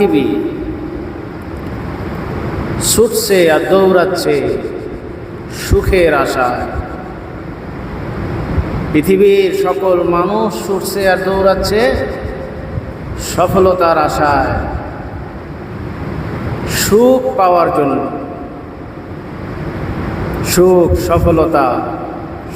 পৃথিবী। ছুটছে আর দৌড়াচ্ছে সুখের আশায়। পৃথিবীর সকল মানুষ ছুটছে আর দৌড়াচ্ছে সফলতার আশায়। সুখ পাওয়ার জন্য। সুখ, সফলতা,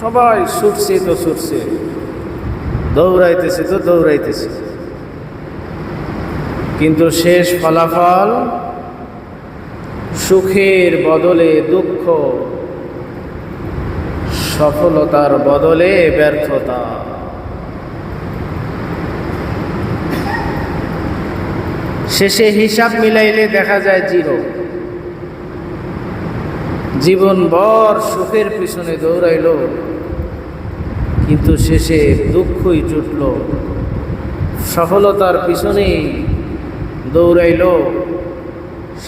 সবাই ছুটছে তো ছুটছে। দৌড়াইতেছে তো দৌড়াইতেছে। কিন্তু শেষ ফলাফল সুখের বদলে, দুঃখ সফলতার বদলে ব্যর্থতা। শেষে হিসাব মিলাইলে দেখা যায় জিরো। জীবনভর সুখের পিছনে দৌড়াইল, কিন্তু শেষে দুঃখই জুটল। সফলতার পিছনেই দৌড়াইল,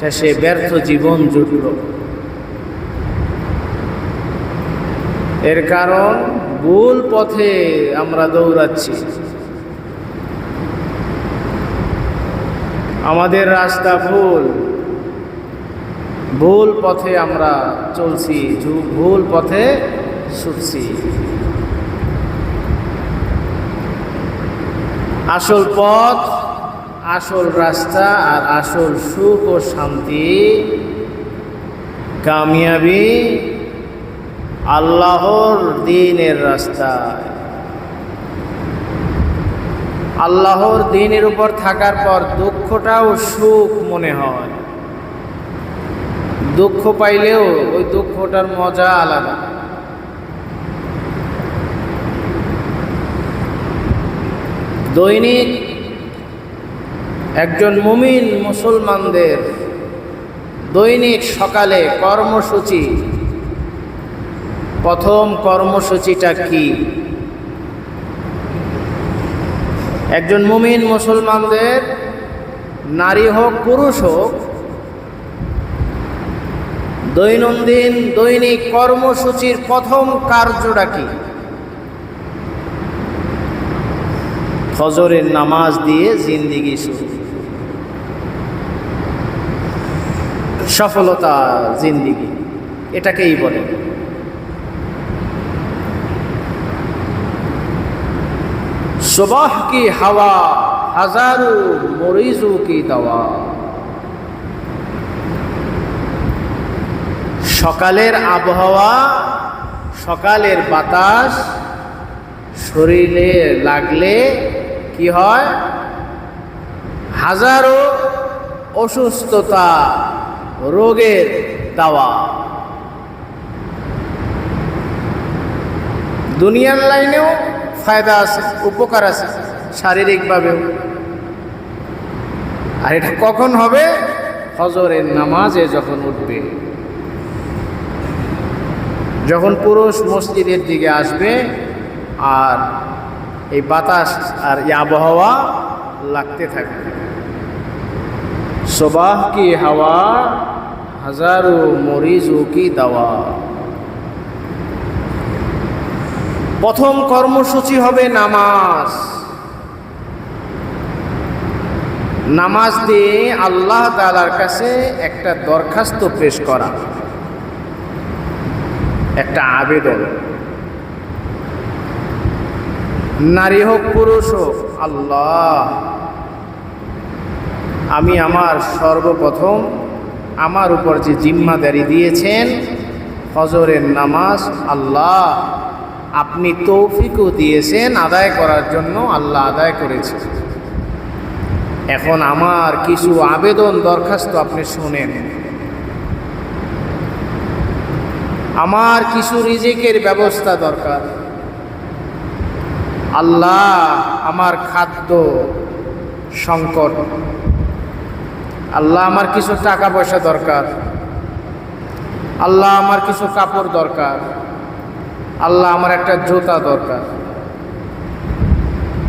শেষে ব্যর্থ জীবন জুটল। এর কারণ, ভুল পথে আমরা দৌড়াচ্ছি। আমাদের রাস্তা ভুল। ভুল পথে আমরা চলছি ভুল পথে ছুটছি। আসল পথ আসল রাস্তা আর আসল সুখ ও শান্তি। কামিয়াবি আল্লাহর দিনের রাস্তায় আল্লাহর দিনের উপর থাকার পর দুঃখটাও সুখ মনে হয়। দুঃখ পাইলেও ওই দুঃখটার মজা আলাদা। দৈনিক একজন মুমিন মুসলমানদের দৈনিক সকালে কর্মসূচি। প্রথম কর্মসূচিটা কি? একজন মুমিন মুসলমানদের নারী হোক, পুরুষ হোক, দৈনন্দিন দৈনিক কর্মসূচির প্রথম কার্যটা কি? ফজরের নামাজ দিয়ে জিন্দিগি শুরু। সফলতা জিন্দিগি, এটাকেই বলে। সুবাহ কি হাওয়া, হাজারো মরিজু কি দাওয়া। সকালের আবহাওয়া, সকালের বাতাস, শরীরে লাগলে কি হয়? হাজারো অসুস্থতা রোগের দাওয়া। দুনিয়ার লাইনেও ফায়দা আছে, উপকার আছে, শারীরিকভাবেও। আর এটা কখন হবে? হজরের নামাজে যখন উঠবে। যখন পুরুষ মসজিদের দিকে আসবে, আর এই বাতাস আর এই আবহাওয়া লাগতে থাকবে। সুবাহ কি হাওয়া? হাজারো মরিজও কি দাওয়া? প্রথম কর্মসূচি হবে নামাজ। নামাজ দিয়ে আল্লাহ তালার কাছে একটা দরখাস্ত পেশ করা, একটা আবেদন। নারী হোক, পুরুষ হোক, আল্লাহ, আমি আমার সর্বপ্রথম আমার উপর যে জিম্মাদারি দিয়েছেন, ফজরের নামাজ আল্লাহ আপনি তৌফিকও দিয়েছেন, আদায় করার জন্য আল্লাহ আদায় করেছে। এখন আমার কিছু আবেদন দরখাস্ত আপনি শোনেন। আমার কিছু রিজিকের ব্যবস্থা দরকার। আল্লাহ আমার খাদ্য সংকট আল্লাহ আমার কিছু টাকা পয়সা দরকার। আল্লাহ আমার কিছু কাপড় দরকার। আল্লাহ আমার একটা জুতা দরকার।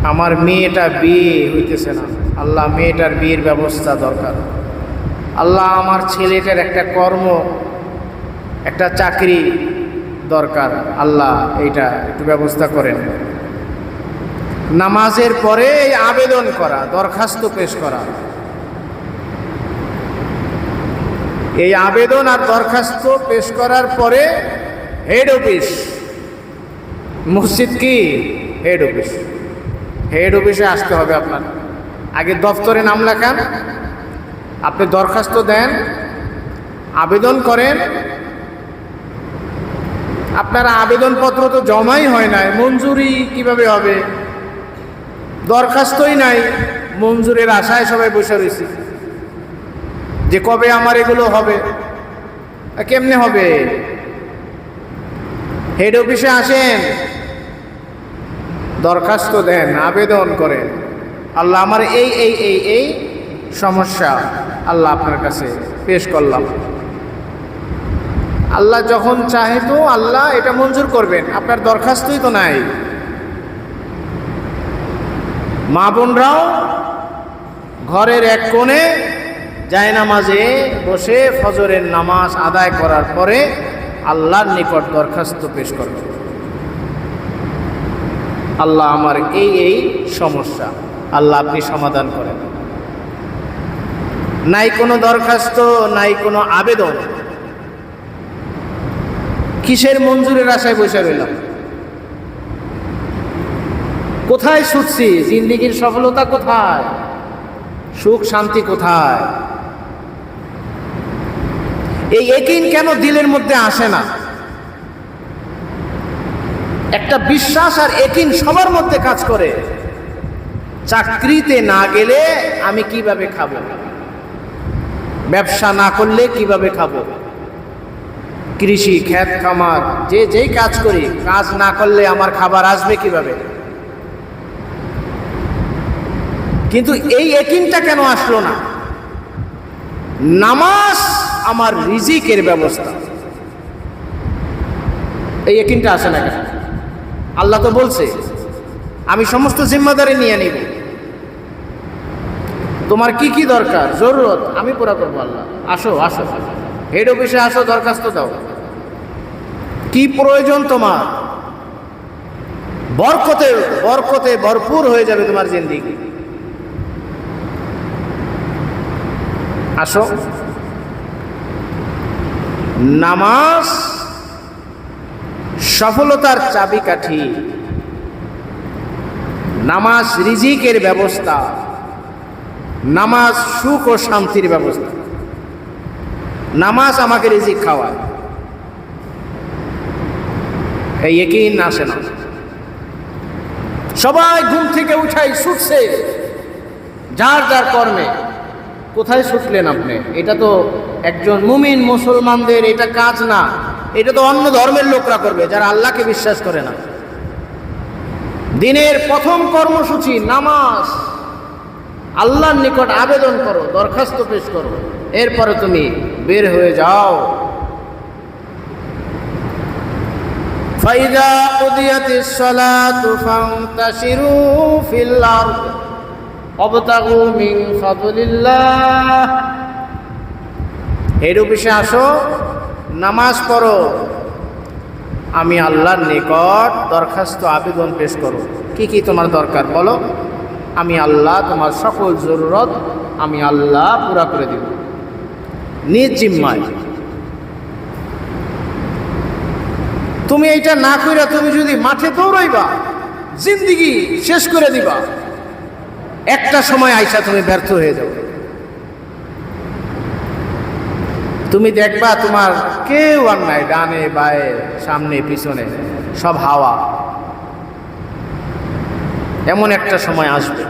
আমার মেয়েটা বিয়ে হইতেছে না। আল্লাহ মেয়েটার বিয়ের ব্যবস্থা দরকার। আল্লাহ আমার ছেলেটার একটা কর্ম, একটা চাকরি দরকার। আল্লাহ এইটা একটু ব্যবস্থা করেন। নামাজের পরে আবেদন করা, দরখাস্ত পেশ করা। এই আবেদন আর দরখাস্ত পেশ করার পরে হেড অফিস মসজিদ কি? হেড অফিস হেড অফিসে আসতে হবে আপনার। আগে দফতরে নাম লেখান, আপনি দরখাস্ত দেন, আবেদন করেন। আপনার আবেদনপত্র তো জমাই হয় নাই, মঞ্জুরি কীভাবে হবে? দরখাস্তই নাই, মঞ্জুরের আশায় সবাই বসে রয়েছে। যে কবে আমার এগুলো হবে? কেমনে হবে? হেড অফিসে আসেন। দরখাস্ত দেন, আবেদন করেন। আল্লাহ আমার এই এই এই এই সমস্যা আল্লাহ আপনার কাছে পেশ করলাম। আল্লাহ যখন চাহে তো আল্লাহ এটা মঞ্জুর করবেন, আপনার দরখাস্তই তো নাই। মা বোনরাও ঘরের এক কোণে যায় নামাজে বসে ফজরের নামাজ আদায় করার পরে আল্লাহর নিকট দরখাস্ত পেশ করবে আল্লাহ আমার এই এই সমস্যা, আল্লাহ আপনি সমাধান করেন। নাই কোনো দরখাস্ত, নাই কোনো আবেদন। কিসের মঞ্জুরের আশায় বসে রইলাম? কোথায় ছুটছি? জিন্দিগির সফলতা কোথায়? সুখ শান্তি কোথায়? এই একিন কেন দিলের মধ্যে আসে না? একটা বিশ্বাস আর একিন সবার মধ্যে কাজ করে। চাকরিতে না গেলে আমি কীভাবে খাব? ব্যবসা না করলে কীভাবে খাব? কৃষি ক্ষেত খামার, যে যেই কাজ করি, কাজ না করলে আমার খাবার আসবে কীভাবে? কিন্তু এই একিনটা কেন আসলো না? নামাজ আমার রিজিকের ব্যবস্থা। এই একিনটা আসে না কেন আল্লাহ তো বলছে, আমি সমস্ত জিম্মাদারি নিয়ে নিব। তোমার কি কি দরকার? জরুরত, আমি পুরা করব আল্লাহ। আসো আসো। হেড অফিসে আসো, দরখাস্ত দাও। কি প্রয়োজন তোমার? বরকতে বরকতে ভরপুর হয়ে যাবে তোমার জিন্দিগি। আসো। নামাজ সফলতার চাবিকাঠি। নামাজ রিজিকের ব্যবস্থা। নামাজ সুখ ও শান্তির ব্যবস্থা। নামাজ আমাকে রিজিক খাওয়ায়। এই একই আসে না। সবাই ঘুম থেকে উঠাই ছুটছে যার যার কর্মে। কোথায় ছুটলেন আপনি? এটা তো একজন মুমিন মুসলমানদের এটা কাজ না। এটা তো অন্য ধর্মের লোকরা করবে, যারা আল্লাহকে বিশ্বাস করে না। দিনের প্রথম কর্মসূচি, নামাজ। আল্লাহর নিকট আবেদন করো, দরখাস্ত পেশ করো। এরপরে তুমি বের হয়ে যাও। ফাইদা উদিয়াতিস সালাতু ফান্তাশিরু ফিল অবতাগু অফিসে আসো, নামাজ পড়ো। আমি আল্লাহর নিকট দরখাস্ত আবেদন পেশ করো। কি কি তোমার দরকার বলো? আমি আল্লাহ, তোমার সকল জরুরত আমি আল্লাহ পুরা করে দিব। নিজ জিম্মায়। তুমি এইটা না কইরা তুমি যদি মাঠে দৌড়াইবা, জিন্দিগি শেষ করে দিবা। একটা সময় আইসা তুমি ব্যর্থ হয়ে যাবে তুমি দেখবা তোমার কেউ আর নাই, ডানে, বায়ে, সামনে, পিছনে, সব হাওয়া। এমন একটা সময় আসবে।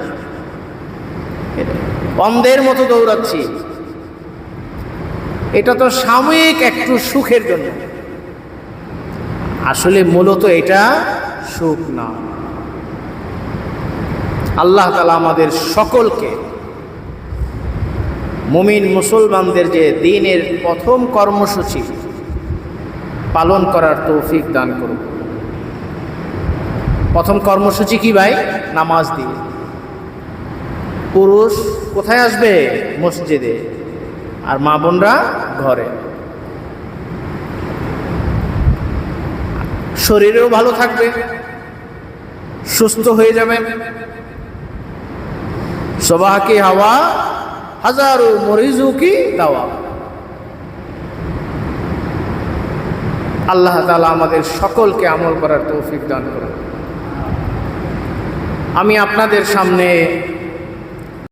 অন্ধের মতো দৌড়াচ্ছি। এটা তো সাময়িক একটু সুখের জন্য। আসলে মূলত এটা সুখ না। আল্লাহ তালা আমাদের সকলকে মুমিন মুসলমানদের যে দিনের প্রথম কর্মসূচি পালন করার তৌফিক দান করুন। প্রথম কর্মসূচি কি ভাই? নামাজ দিয়ে পুরুষ কোথায় আসবে? মসজিদে। আর মা বোনরা ঘরে। শরীরেও ভালো থাকবে। সুস্থ হয়ে সুবাহ কি হাওয়া হাজারো মরিজু কি দাওয়া আল্লাহ তালা আমাদের সকলকে আমল করার তৌফিক দান করুন আমি আপনাদের সামনে